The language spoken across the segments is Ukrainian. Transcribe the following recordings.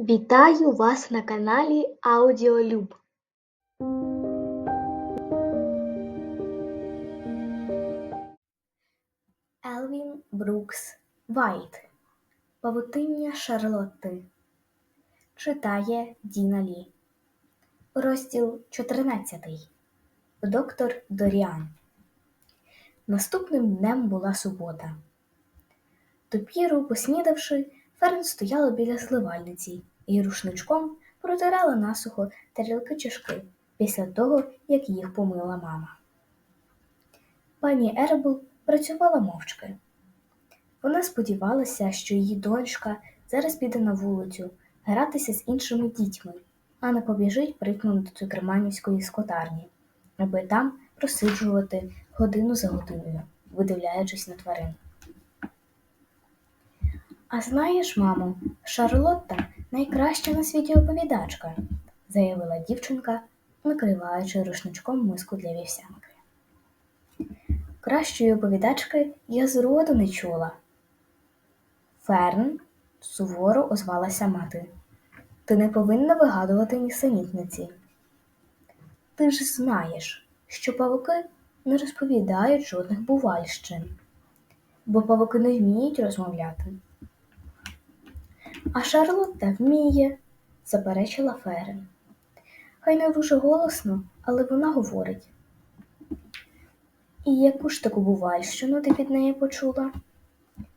Вітаю вас на каналі Аудіолюб. Елвін Брукс Вайт. Павутиння Шарлотти. Читає Діна Лі. Розділ 14 Доктор Доріан. Наступним днем була субота. Допіру, поснідавши, Ферн стояла біля зливальниці і рушничком протирала насухо тарілки чашки після того, як їх помила мама. Пані Ербл працювала мовчки. Вона сподівалася, що її донька зараз піде на вулицю гратися з іншими дітьми, а не побіжить прикно до цукерманівської скотарні, аби там просиджувати годину за годиною, видивляючись на тварин. А знаєш, мамо, Шарлотта найкраща на світі оповідачка, заявила дівчинка, накриваючи рушничком миску для вівсянки. Кращої оповідачки я зроду не чула. Ферн, суворо озвалася мати. Ти не повинна вигадувати нісенітниці. Ти ж знаєш, що павуки не розповідають жодних бувальщин, бо павуки не вміють розмовляти. А Шарлотта вміє, заперечила Ферен. Хай не дуже голосно, але вона говорить. І яку ж таку бувальщину ти від неї почула?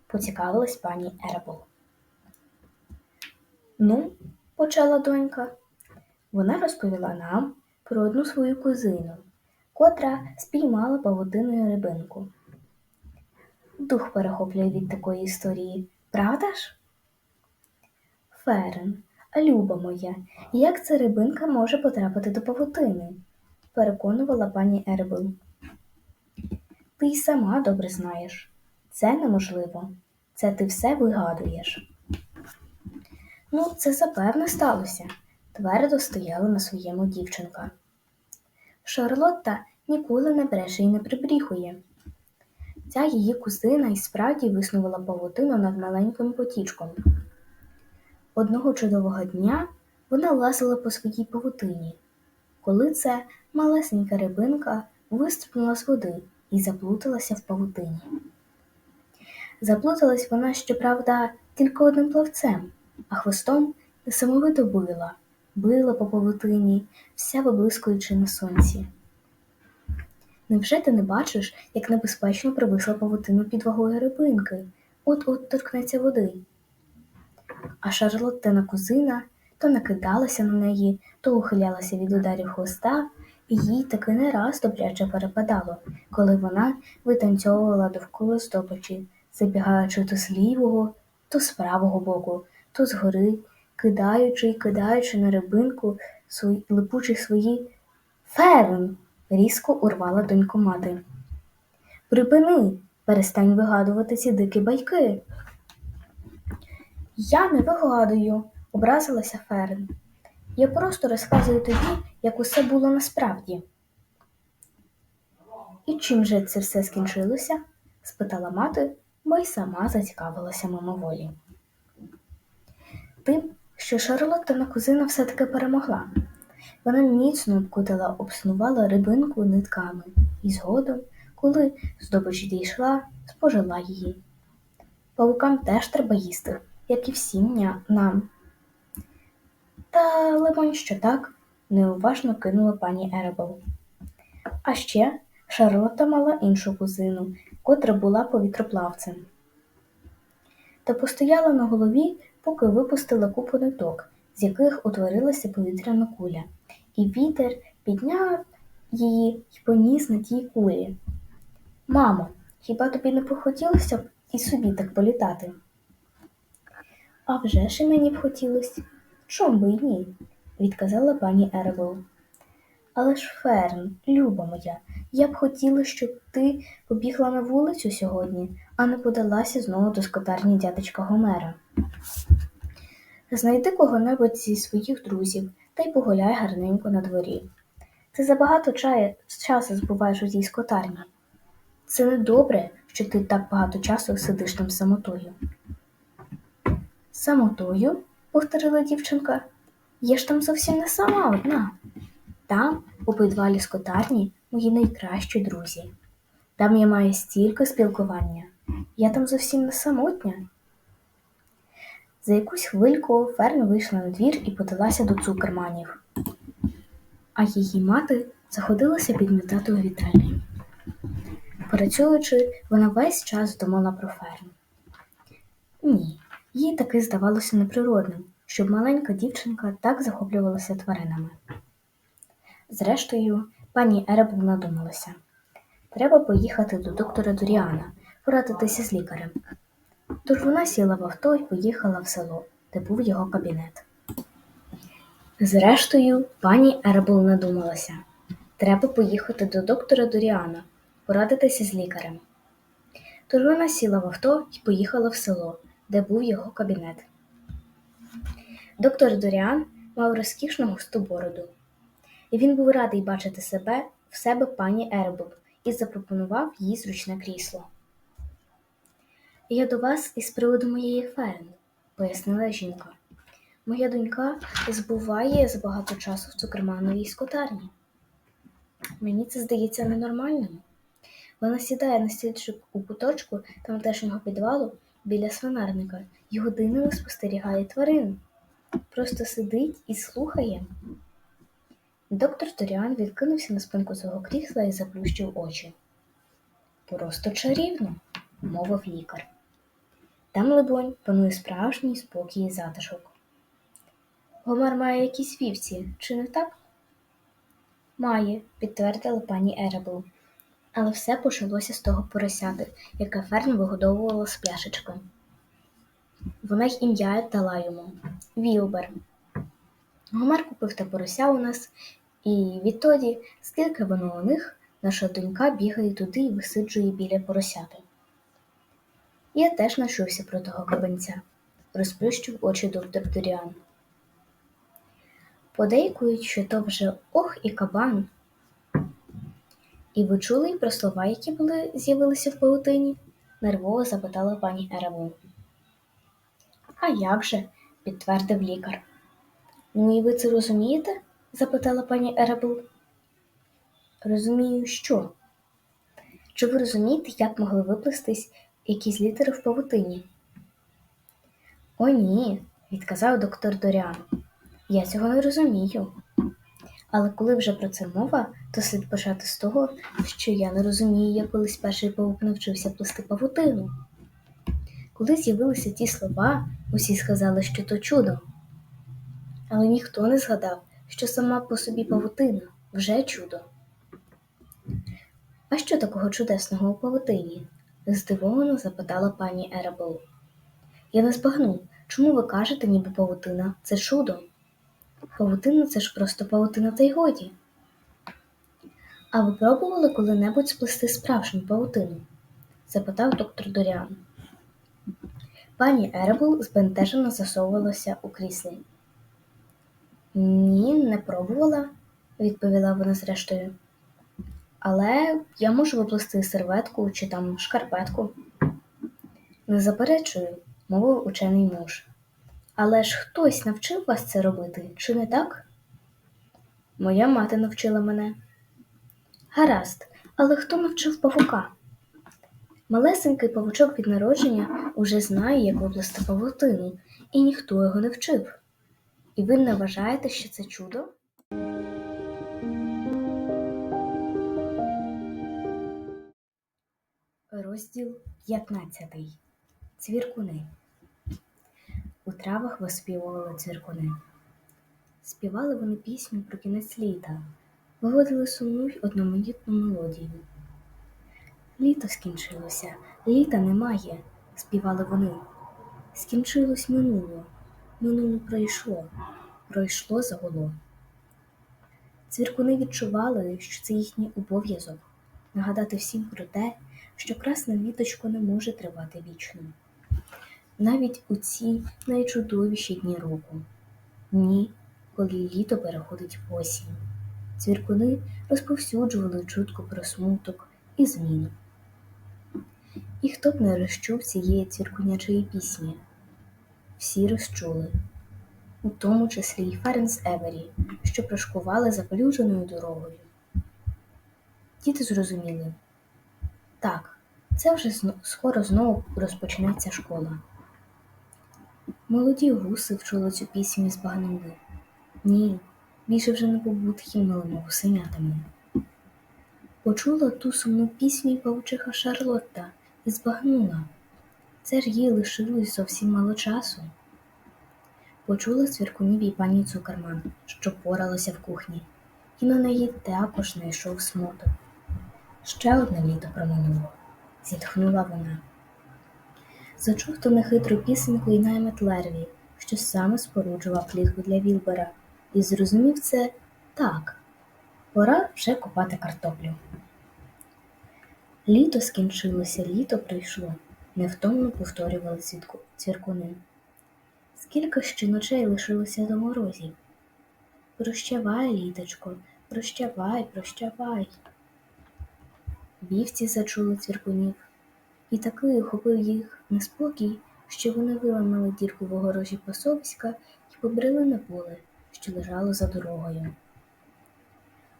поцікавилась пані Ербол. Ну, почала донька, вона розповіла нам про одну свою кузину, котра спіймала павутиною рибинку. Дух перехоплює від такої історії, правда ж? Ферен, люба моя, як ця рибинка може потрапити до павутини? переконувала пані Ербл. Ти й сама добре знаєш. Це неможливо. Це ти все вигадуєш. Ну, це запевне сталося, твердо стояла на своєму дівчинка. Шарлотта ніколи не бреше і не прибріхує. Ця її кузина і справді виснувала павутину над маленьким потічком. Одного чудового дня вона лазила по своїй павутині, коли це малесенька рибинка вистрибнула з води і заплуталася в павутині. Заплуталась вона, щоправда, тільки одним плавцем, а хвостом несамовито била, била по павутині, вся виблискуючи на сонці. Невже ти не бачиш, як небезпечно привисла павутину під вагою рибинки, от-от торкнеться води? А Шарлоттина кузина то накидалася на неї, то ухилялася від ударів хвоста, і їй таки не раз добряче перепадало, коли вона витанцьовувала довкола здобичі, забігаючи то з лівого, то з правого боку, то згори, кидаючи й кидаючи на рибинку свої липучі свої ферн, різко урвала доньку мати. Припини, перестань вигадувати ці дикі байки. Я не вигадую, образилася Ферн. Я просто розказую тобі, як усе було насправді. І чим же це все скінчилося? спитала мати, бо й сама зацікавилася мимоволі. Тим, що Шарлоттина кузина все-таки перемогла. Вона міцно обкутала, обснувала рибинку нитками і згодом, коли здобич дійшла, спожила її. Павукам теж треба їсти, як і всім нам. Та, лимонь, що так, неуважно кинула пані Еребл. А ще Шарлотта мала іншу кузину, котра була повітроплавцем. Та постояла на голові, поки випустила купу ниток, з яких утворилася повітряна куля, і вітер підняв її й поніс на тій кулі. Мамо, хіба тобі не похотілося б і собі так політати? А вже ж і мені б хотілося. Чом би й ні? відказала пані Ервел. Але ж, Ферн, люба моя, я б хотіла, щоб ти побігла на вулицю сьогодні, а не подалася знову до скотарні дядечка Гомера. Знайди кого-небудь зі своїх друзів та й погуляй гарненько на дворі. Ти забагато чаю, часу збуваєш у цій скотарні. Це не добре, що ти так багато часу сидиш там самотою. Самотою? повторила дівчинка. Я ж там зовсім не сама одна. Там, у підвалі скотарні, мої найкращі друзі. Там я маю стільки спілкування. Я там зовсім не самотня. За якусь хвильку Ферн вийшла на двір і подалася до цукерманів. А її мати заходилася підмітати у вітальні. Працюючи, вона весь час думала про Ферн. Ні, їй таки здавалося неприродним, щоб маленька дівчинка так захоплювалася тваринами. Зрештою, пані Еребл надумалася. Треба поїхати до доктора Доріана, порадитися з лікарем. Тож вона сіла в авто і поїхала в село, де був його кабінет. Зрештою, пані Ербл надумалася. Треба поїхати до доктора Доріана, порадитися з лікарем. Тож вона сіла в авто і поїхала в село, де був його кабінет. Доктор Доріан мав розкішну густу бороду, і він був радий бачити себе в себе пані Ербл і запропонував їй зручне крісло. Я до вас із приводу моєї ферми, пояснила жінка. Моя донька збуває забагато часу в цукермановій скотарні. Мені це здається ненормальним. Вона сідає на стільчик у куточку тамтешнього підвалу біля свинарника і годинами спостерігає тварин. Просто сидить і слухає. Доктор Торіан відкинувся на спинку свого крісла і заплющив очі. Просто чарівно, мовив лікар. Там, либонь, панує справжній спокій і затишок. Гомер має якісь вівці, чи не так? Має, підтвердила пані Еребл. Але все почалося з того поросяти, яке Ферн вигодовувала з пляшечкою. Вона й ім'я дала йому Вілбер. Гомер купив те порося у нас, і відтоді, скільки воно у них, наша донька бігає туди і висиджує біля поросяти. Я теж нашувся про того кабанця, розплющив очі доктор Доріан. Подейкують, що то вже ох і кабан. І ви чули й про слова, які були з'явилися в паутині? нервово запитала пані Ереву. А як же? підтвердив лікар. Ну і ви це розумієте? запитала пані Еребл. Розумію, що? Чи ви розумієте, як могли виплестись якісь літери в павутині? О, ні, відказав доктор Доріан. Я цього не розумію. Але коли вже про це мова, то слід почати з того, що я не розумію, як колись перший павук навчився плести павутину. Коли з'явилися ті слова, усі сказали, що то чудо. Але ніхто не згадав, що сама по собі павутина вже чудо. А що такого чудесного у павутині? здивовано запитала пані Еребл. Я не збагну, чому ви кажете, ніби павутина це чудо? Павутина це ж просто павутина та й годі. А ви пробували коли-небудь сплести справжню павутину? запитав доктор Доріан. Пані Еребл збентежено засовувалася у кріслі. Ні, не пробувала, відповіла вона зрештою. Але я можу виплести серветку чи там шкарпетку. Не заперечую, мовив учений муж. Але ж хтось навчив вас це робити, чи не так? Моя мати навчила мене. Гаразд, але хто навчив павука? Малесенький павучок від народження уже знає, як виплести павутину, і ніхто його не вчив. І ви не вважаєте, що це чудо? Розділ 15. Цвіркуни. У травах виспівували цвіркуни. Співали вони пісню про кінець літа, виводили сумну й одноманітну мелодію. Літо скінчилося, літа немає, співали вони. Скінчилось минуло, минуло пройшло, пройшло загуло. Цвіркуни відчували, що це їхній обов'язок нагадати всім про те, що красне літочко не може тривати вічно. Навіть у ці найчудовіші дні року, дні, коли літо переходить в осінь. Цвіркуни розповсюджували чутку про смуток і зміну. І хто б не розчув цієї цвіркунячої пісні, всі розчули. у тому числі й Ференс Евері, що прошкували запелюженою дорогою. Діти зрозуміли так, це вже скоро знову розпочнеться школа. Молоді гуси вчули цю пісню і збагнули. Ні, більше вже не побути їм милими гусенятами. Почула ту сумну пісню й павучиха Шарлотта і збагнула. Це ж їй лишилось зовсім мало часу. Почула цвіркунів і пані Цукерман, що поралася в кухні, і на неї також не йшов смуток. Ще одне літо проминуло, зітхнула вона. Зачув ту нехитру пісеньку і наймет Лерві, що саме споруджував клітку для Вілбера, і зрозумів це так. Пора вже копати картоплю. Літо скінчилося, літо прийшло, невтомно повторювали цвіркуни. Скільки ще ночей лишилося до морозів? Прощавай, літочко, прощавай, прощавай. Вівці зачули цвіркунів, і такий охопив їх неспокій, що вони виламали дірку в огорожі пасовиська і побрели на поле, що лежало за дорогою.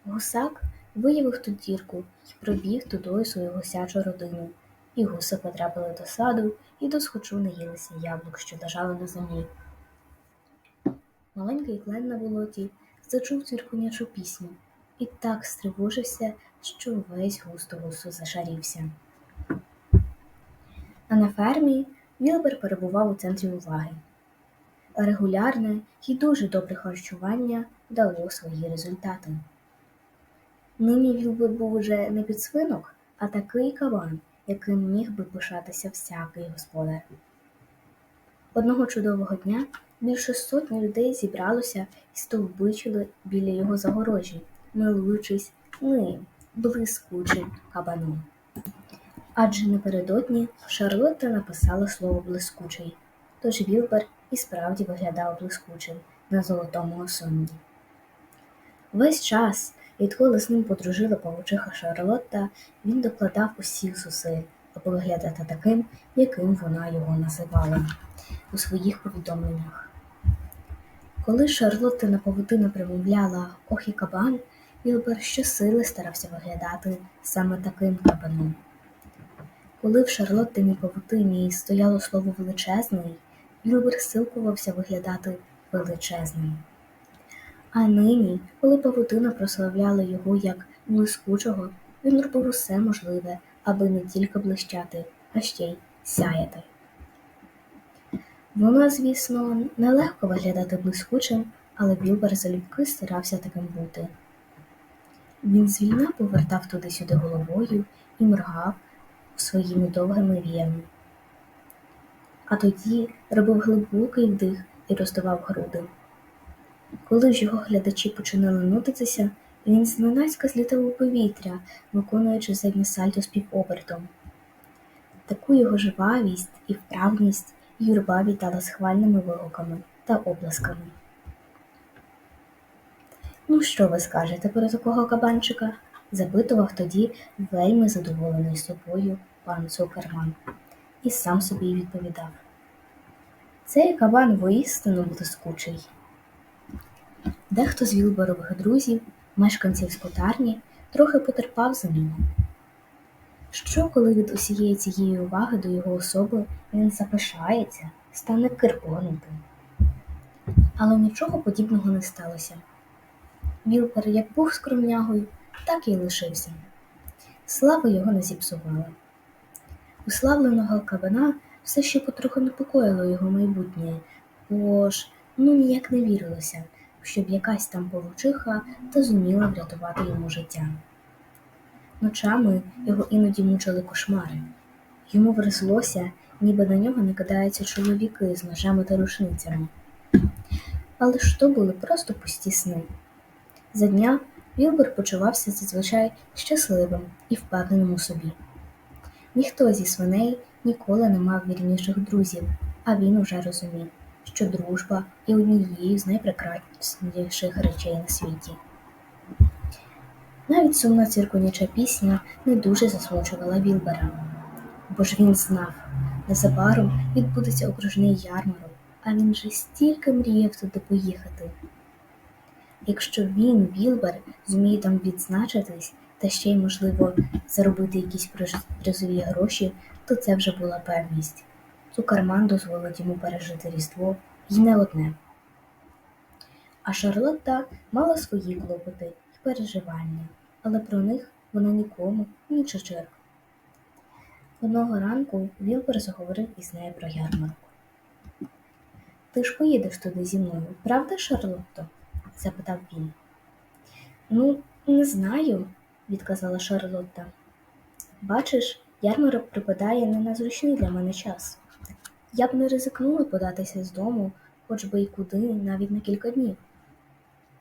Гусак виявив ту дірку і пробіг тудою свою гусячу родину, і гуси потрапили до саду і досхочу наїлися яблук, що лежали на землі. Маленький клен на болоті зачув цвіркунячу пісню і так стривожився, що весь густо гусу зашарівся. А на фермі Вілбер перебував у центрі уваги. Регулярне і дуже добре харчування дало свої результати. Нині Вілбер був уже не підсвинок, а такий кабан, яким міг би пишатися всякий господар. Одного чудового дня більше сотні людей зібралося і стовбичили біля його загорожі, милуючись ним, блискучим кабаном. Адже напередодні Шарлотта написала слово блискучий, тож Вілбер і справді виглядав блискучим на золотому осонні. Весь час, відколи з ним подружила павучиха Шарлотта, він докладав усіх зусиль, аби виглядати таким, яким вона його називала у своїх повідомленнях. Коли Шарлоттина павутина примовляла ох і кабан, Вілбер щосили старався виглядати саме таким кабаном. Коли в Шарлоттиній павутині стояло слово величезний, Вілбер силкувався виглядати величезним. А нині, коли павутина прославляла його як блискучого, він робив усе можливе, аби не тільки блищати, а ще й сяяти. Воно, звісно, нелегко виглядати блискучим, але Вілбер залюбки старався таким бути. Він звільна повертав туди-сюди головою і моргав своїми довгими віями. А тоді робив глибокий вдих і роздавав груди. Коли ж його глядачі починали нудитися, він зненацька злітав у повітря, виконуючи заднє сальто з півобертом. Таку його жвавість і вправність юрба вітала схвальними вигуками та оплесками. Ну, що ви скажете про такого кабанчика? запитував тоді вельми задоволений собою пан Цукерман, і сам собі відповідав. Цей кабан воістину блискучий. Дехто з Вілборових друзів, мешканців скотарні, трохи потерпав за нього. Що, коли від усієї цієї уваги до його особи він запишається, стане кирпонутим? Але нічого подібного не сталося. Вілпер як був скромнягою, так і лишився. Слава його не зіпсувала. Уславленого кабана все ще потроху непокоїло його майбутнє, бо ж ну ніяк не вірилося, щоб якась там повучиха та зуміла врятувати йому життя. Ночами його іноді мучили кошмари. Йому врислося, ніби на нього не кидаються чоловіки з ножами та рушницями. Але ж то були просто пусті сни. За дня Вілбер почувався зазвичай щасливим і впевненим у собі. Ніхто зі свиней ніколи не мав вірніших друзів, а він уже розумів, що дружба є однією з найпрекрасніших речей на світі. Навіть сумна циркуняча пісня не дуже засмучувала Вілбера, бо ж він знав, незабаром відбудеться окружний ярмарок, а він же стільки мріяв туди поїхати. Якщо він, Вілбер, зуміє там відзначитись та ще й, можливо, заробити якісь приз- призові гроші, то це вже була певність. Цукерман дозволить йому пережити Різдво і не одне. А Шарлотта мала свої клопоти і переживання, але про них вона нікому ні чечерк. Одного ранку Вілбер заговорив із нею про ярмарок. Ти ж поїдеш туди зі мною, правда, Шарлотто? запитав він. Ну, не знаю, відказала Шарлотта. Бачиш, ярмарок припадає не на зручний для мене час. Я б не ризикнула податися з дому, хоч би й куди, навіть на кілька днів.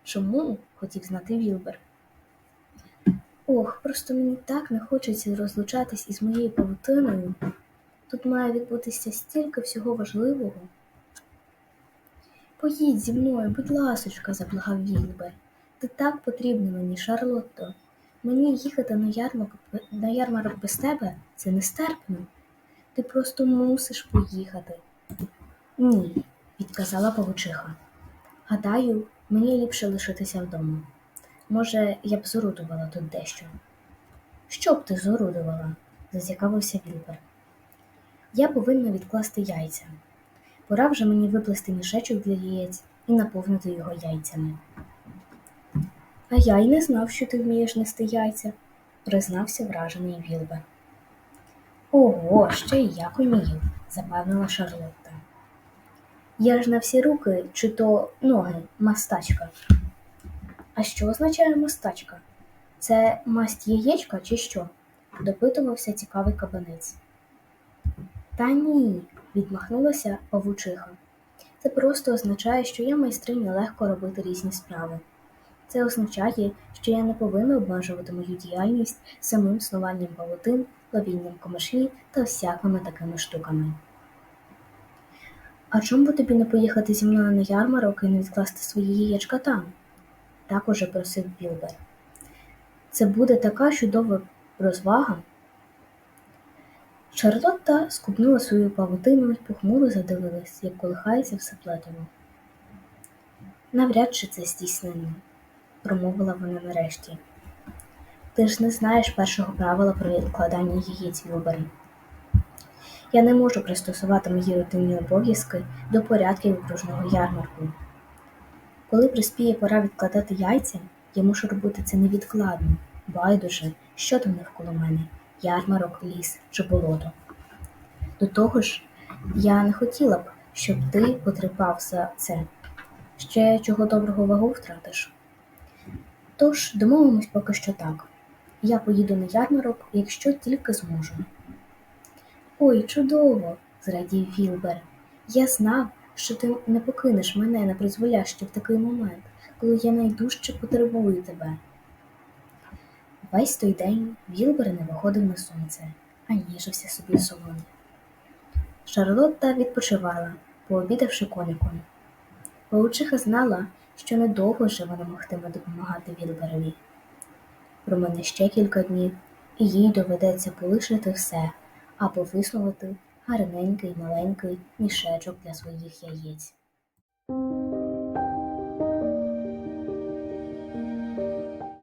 Чому? хотів знати Вілбер. Ох, просто мені так не хочеться розлучатись із моєю павутиною. Тут має відбутися стільки всього важливого. Поїдь зі мною, будь ласочка, заблагав Вілбер. Ти так потрібна мені, Шарлотто. Мені їхати на ярмарок, на ярмарок без тебе це нестерпно. Ти просто мусиш поїхати. Ні, відказала павучиха. Гадаю, мені ліпше лишитися вдома. Може, я б зорудувала тут дещо. Що б ти зорудувала? зацікавився Вілбер. Я повинна відкласти яйця. Пора вже мені виплести мішечок для яєць і наповнити його яйцями. А я й не знав, що ти вмієш нести яйця, признався вражений Вілбер. Ого, ще й як умію, запевнила Шарлотта. Я ж на всі руки, чи то ноги, мастачка. А що означає мастачка? Це масть яєчка чи що? допитувався цікавий кабанець. Та ні, відмахнулася павучиха. Це просто означає, що я майстриня легко робити різні справи. Це означає, що я не повинна обмежувати мою діяльність самим снуванням павутин, ловінням комашні та всякими такими штуками. А чому б тобі не поїхати зі мною на ярмарок і не відкласти свої яєчка там? Так уже просив Білбер. Це буде така чудова розвага. Шарлотта скупнула свою павутину і похмуро задивилась, як колихається все плетиво. Навряд чи це здійснено, промовила вона нарешті. Ти ж не знаєш першого правила про відкладання яєць Вілбері. Я не можу пристосувати мої рутинні обов'язки до порядків окружного ярмарку. Коли приспіє пора відкладати яйця, я мушу робити це невідкладно, байдуже, що там навколо мене, ярмарок, ліс чи болото. До того ж, я не хотіла б, щоб ти потріпав за це. Ще чого доброго вагу втратиш. Тож домовимось поки що так. Я поїду на ярмарок, якщо тільки зможу. Ой, чудово! зрадів Вілбер. Я знав, що ти не покинеш мене на призволяще в такий момент, коли я найдужче потребую тебе. Весь той день Вілбер не виходив на сонце, а ніжився собі в солоні. Шарлотта відпочивала, пообідавши коником. Паучиха знала, що недовго вже вона могтиме допомагати Вілберові. Промине ще кілька днів, і їй доведеться полишити все або висловити гарненький маленький мішечок для своїх яєць.